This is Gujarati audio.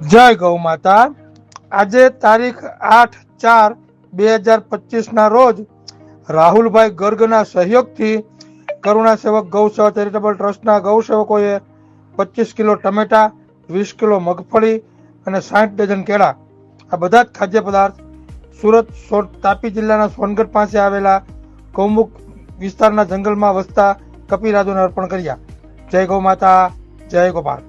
જય ગૌ માતા. આજે તારીખ આઠ ચાર બે હજાર પચીસના રોજ રાહુલભાઈ ગર્ગના સહયોગથી કરુણા સેવક ગૌસેવા ચેરિટેબલ ટ્રસ્ટના ગૌસેવકોએ પચીસ કિલો ટમેટા, વીસ કિલો મગફળી અને સાઠ ડઝન કેળા, આ બધા જ ખાદ્ય પદાર્થ સુરત સો- તાપી જિલ્લાના સોનગઢ પાસે આવેલા કૌમુખ વિસ્તારના જંગલમાં વસતા કપિરાજોને અર્પણ કર્યા. જય ગૌ માતા, જય ગોપાલ.